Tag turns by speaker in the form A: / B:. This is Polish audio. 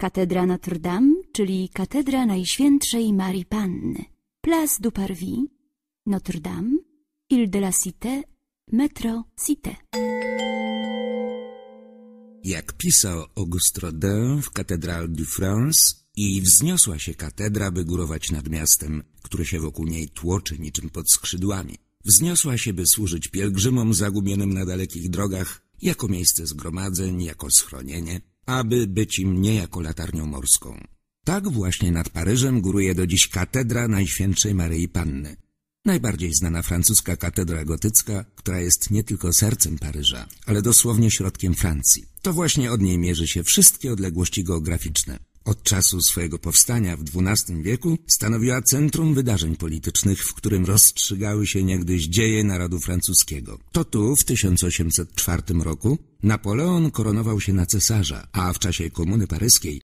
A: Katedra Notre-Dame, czyli Katedra Najświętszej Marii Panny. Place du Parvis, Notre-Dame, Ile de la Cité, Metro Cité.
B: Jak pisał Auguste Rodin w Cathédrale du France i wzniosła się katedra, by górować nad miastem, które się wokół niej tłoczy niczym pod skrzydłami. Wzniosła się, by służyć pielgrzymom zagubionym na dalekich drogach, jako miejsce zgromadzeń, jako schronienie, aby być im nie jako latarnią morską. Tak właśnie nad Paryżem góruje do dziś katedra Najświętszej Maryi Panny. Najbardziej znana francuska katedra gotycka, która jest nie tylko sercem Paryża, ale dosłownie środkiem Francji. To właśnie od niej mierzy się wszystkie odległości geograficzne. Od czasu swojego powstania w XII wieku stanowiła centrum wydarzeń politycznych, w którym rozstrzygały się niegdyś dzieje narodu francuskiego. To tu w 1804 roku Napoleon koronował się na cesarza, a w czasie Komuny Paryskiej